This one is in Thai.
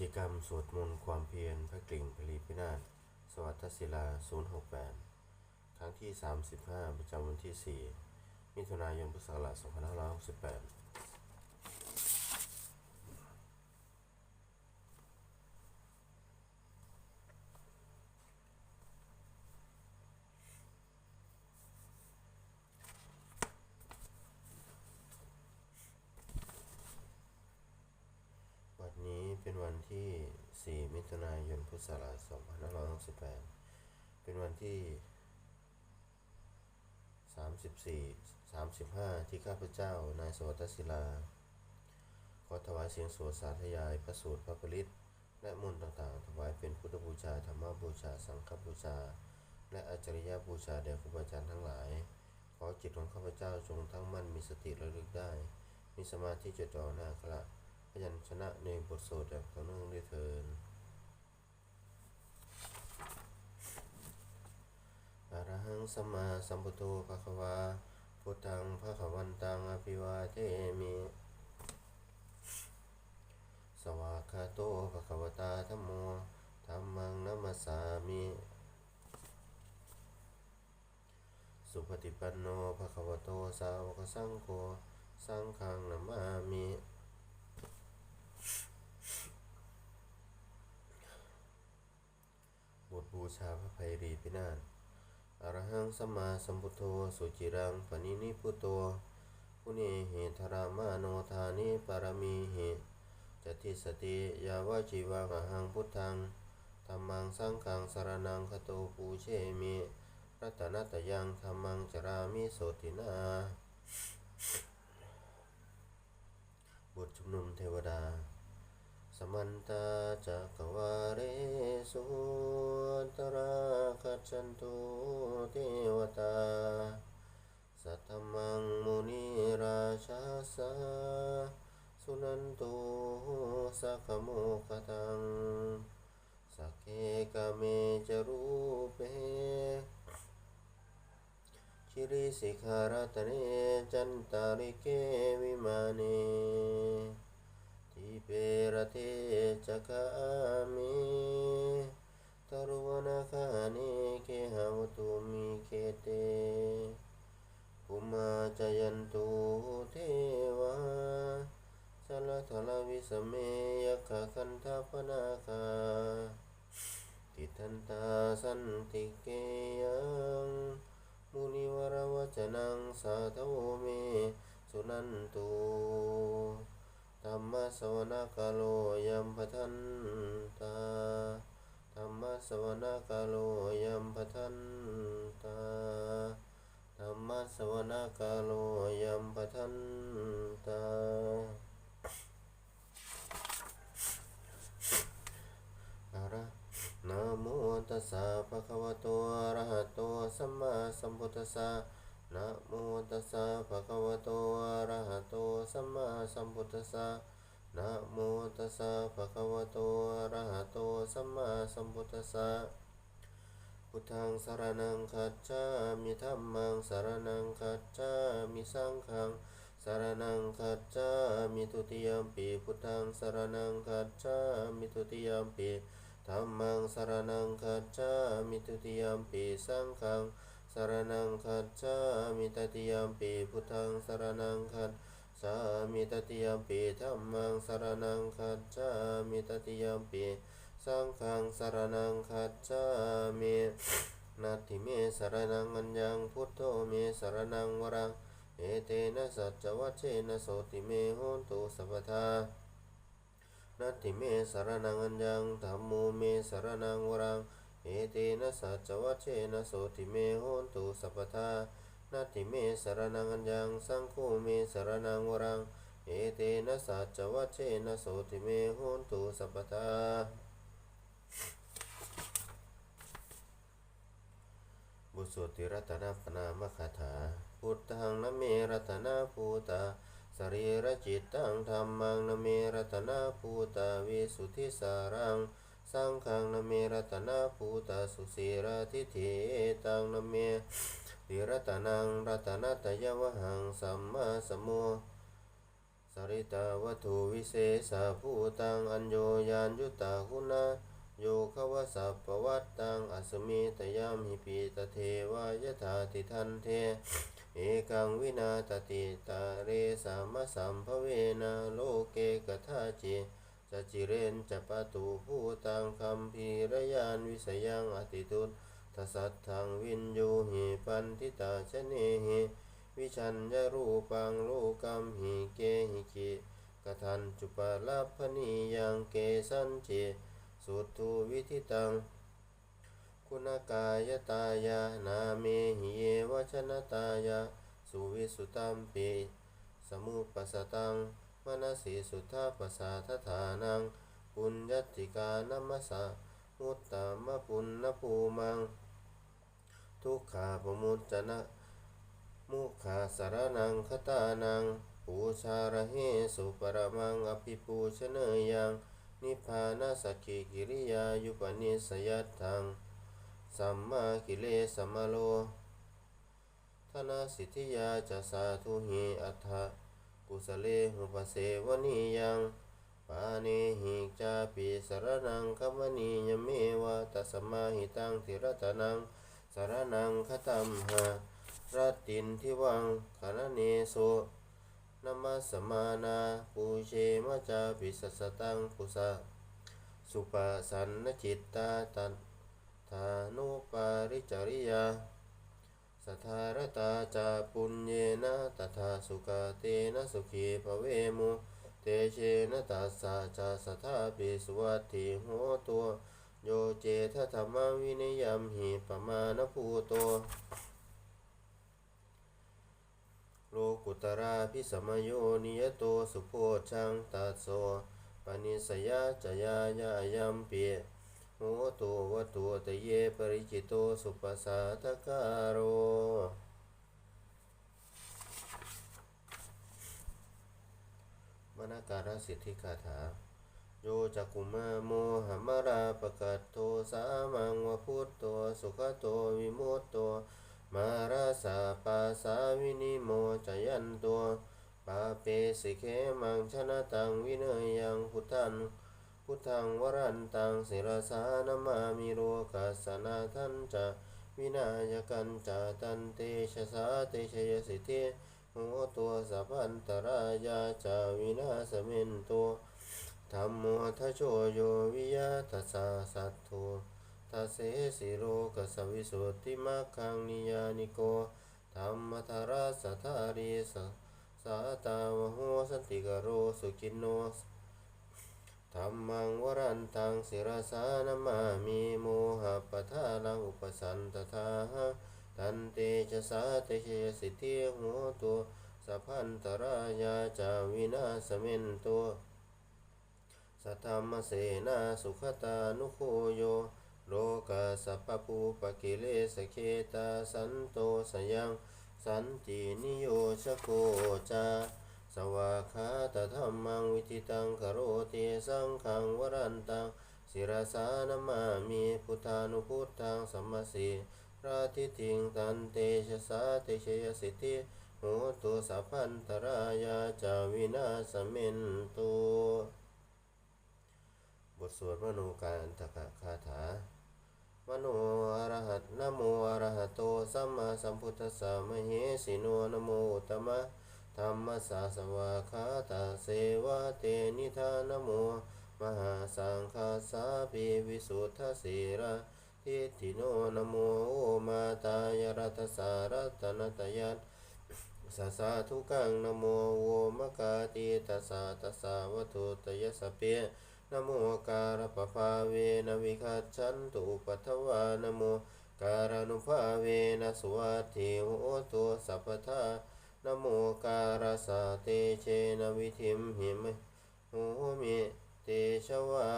จกรรมสวดมนต์ความเพียรพระกลิ่งพลีพินาศสวัสดิศิลา 068 ครั้งที่ 35 ประจำวันที่ 4 มิถุนายนพุทธศักราช2568 วันนี้เป็น วันที่ 4 มิถุนายน พุทธศักราช 2568 เป็นวันที่ 34 35 ที่ข้าพเจ้า นายสวัสดศิลา ขอถวายเสียงสวดสาธยาย พระสูตรพระปริตและมนต์ต่างๆ ถวายเป็นพุทธบูชา ธรรมบูชา สังฆบูชา และอาจริยบูชาแด่ครูบาอาจารย์ทั้งหลาย ขอจิตของข้าพเจ้าจงทั้งมั่นมีสติระลึกได้ มีสมาธิจดจ่อหน้าคระ ยัญชนะในบทสวดอย่างต่อเนื่องด้วยเทินอรหังสัมมาสัมพุทโธภะคะวาพุทธังภะคะวันตังอภิวาเทมิ สวากขาโตภะคะวตาธัมโมธัมมังนัมมัสสามิ สุปฏิปันโนภะคะวโตสาวกสังโฆ สังฆังนามามิ บูชาพระภัยรีพินาศอรหังสัมมาสัมพุทโธสุจิรังปณินิพุตโตพุเนเหทรามาโนธานิปารมีเหจติสติยาวาจิวังอหังพุทธังธรรมังสังฆังสารนังคโตปูเชมิรัตนัตยังธรรมังจรามิโสตินาบทชุมนุมเทวดา สมันตาจักวาเรสุตราคัจฉันตุเทวตาสัทธมังมุนิราชาสาสุนันตุสักโมคตังสักเคกเมจรูเปชิริสิขารัตเนจันตาริเกวิมานทิ เปรเทจักามิตรุวนาคาเนเคหาวตุมิเคเตภูมาจยันตุเทวาสลทลวิสเมยคคันทปนาคาติทันตาสันติเกยังมุนิวรวจนังสาธโวเมสุนันตุ ธรรมสวนกาโลยัมปทันตาธรรมสวนกาโลยัมปทันตาธรรมสวนกาโลยัมปทันตาอะระนะโมตัสสะภะคะวะโตอะระหะโตสัมมาสัมพุทธัสสะ นะโมตัสสะภะคะวะโตอะระหะโตสัมมาสัมพุทธัสสะนะโมตัสสะภะคะวะโตอะระหะโตสัมมาสัมพุทธัสสะพุทธังสารนังคัจฉามิธัมมังสารนังคัจฉามิสังฆังสารนังคัจฉามิทุติยมปีพุทธังสารนังคัจฉามิทุติยมปีธัมมังสารนังคัจฉามิทุติยมปีสังฆัง สารนังคัจฉามิตติยามปีพุทธังสารนังคัจฉามิตติยามปีธัมมังสารนังคัจฉามิตติยามปีสังฆังสารนังคัจฉามินาทิเมสารนังอัญญังพุทโธเมสารนังวรังเอเตนะสัจวัชเชนะโสติเมโหนตุสัพพทานัตติเมสารนังอัญญังธัมโมเมสารนังวรัง เอเตนะสัจวัชเชนะโสติเมโหนตุสัพพทานัตติเมสารนังอัญญังสังโฆเมสารนังวรัง เอเตนะสัจวัชเชนะโสติเมโหนตุสัพพทาบุสวดติรัตนาปนามคาถา พุทธังนเมรัตนาภูตาสรีระจิตตังธรรมังนเมรัตนาภูตาวิสุทธิสารัง สุสีราทิเทตังนเมติรัตนังรัตนาตยวหังสัมมาสมโมสริตาวัตถุวิเศษภูตังอัญโยยานยุตตาคุณาโยคะวะสัพปวัตตังอัสมิตยามหิปีตเทวายถาติทันเท เอกังวินาตติตาเรสามะสัมภเวนะโลเกกทาจิ จะจิเรนจะปะตูภูตังคัมภีรยานวิสยังอติตุตทสัตถังวินยูหิปันทิตาชเนหิวิชัญญรูปังโลกัมหิเกหิกิกทันจุปลาภนียังเกสันจิสุทุวิธิตัง คุณกายตายานาเมหิเยวชนตายาสุวิสุตัมปิสมุปสตัง มนสิสุทธาปสาทฐานัง ปุญญติกานัมมะสะมุตตมะปุณณภูมัง ทุกขาปมุจจนะ มุขาสารนังคตานัง ปูชาระเหสุปรมังอภิปูชเนยยัง นิพพานาสกกิกิริยายุปนิสยัตถัง สัมมากิเลสมโลธนาสิทธิยาจะสาธุหิอัฏฐ กุสเลหุปเสวนียังปาเนหิจาปิสรนังคัมณียเมวะตัสมาหิตังธิรตนังสารนังคตัมหะรัตินทิวังคณเนโสนามัสมานาปูเชมจาปิสัสสตังปุสะสุปสันนจิตตาตันธานุปาริจริยา ทารตาจาปุญเยนะตถาสุกาเตนะสุขีภเวมุเตเชนะตัสสะจาสัทธาปิสวัตถิโหตัว โยเจทธรรมวินิยมหิปมาณภูโตโลกุตราพิสมโยนิยโตสุโพชังตัสโสปนิสยาจยายายัมเปีย โหตุวัตุตเยปริจิโตสุปสาทกาโรมนาการสิทธิคาถา โยจักุมาโมหมราปะกัตโตสามังวพุตโตสุขโตวิมุตโตมาราสาปาสาวินิโมจยันโตปาเปสิเคมังชนะตังวิเนยยังพุทธัน พุทธังวรันตังศิรสานามามิโรกัสนาทันจะวินายกันจะตันเตชะสาเตชยสิทธิโหตัวสัพันตรายาจาวินาสเมนโตธรรมโมทะโชโยวิยาทัสสะสัตโตทัสเสสิโรกัสวิสุทธิมัคคังนิยานิโกธรรมทาราสัทธาริสสาตาวโหสันติกโรสุกินโน ธรรมังวรันตังศิรสานามามีโมหะปะทาลังอุปสันตถาหะตันเตชะสาเตชยสิทธิโหตุสัพพันตรายาจาวินาสเมนโตสัทธรรมเสนาสุขตานุโคโยโลกาสัพพปูปะกิเลสเคตาสันโตสยัง สันตินิโยชโคจา สวากาตธรรมังวิจิตังคโรติสังขังวรันตังศิรสานามามีพุทธานุพุทธังสัมมาสีราทิทิงตันเตชะสาเตชยสิทธิโหตุสัพพันตรายาจาวินาสเมนตุบทสวดมโนการตกะคาถามโนอรหัตนโมอระหะโตสัมมาสัมพุทธัสสะมเหสิโนนโมตมะ ธรรมสาสวาคาตาเสวะเตนิทานโม มหาสังฆาสาปิวิสุทธสีระทิฏฐิโนนโมโอมาตายรัตสารัตนตยัตสาสาธุกังนโมโอมกาติตาสาตาสาวัตุตยสเปียนโมการปภาเวนวิคัจฉันตุปัทวานโมการานุภาเวนสวัสถิโหตุสัพพทา นโมการสาเตเชนวิธิมหิมโหมิเตชวา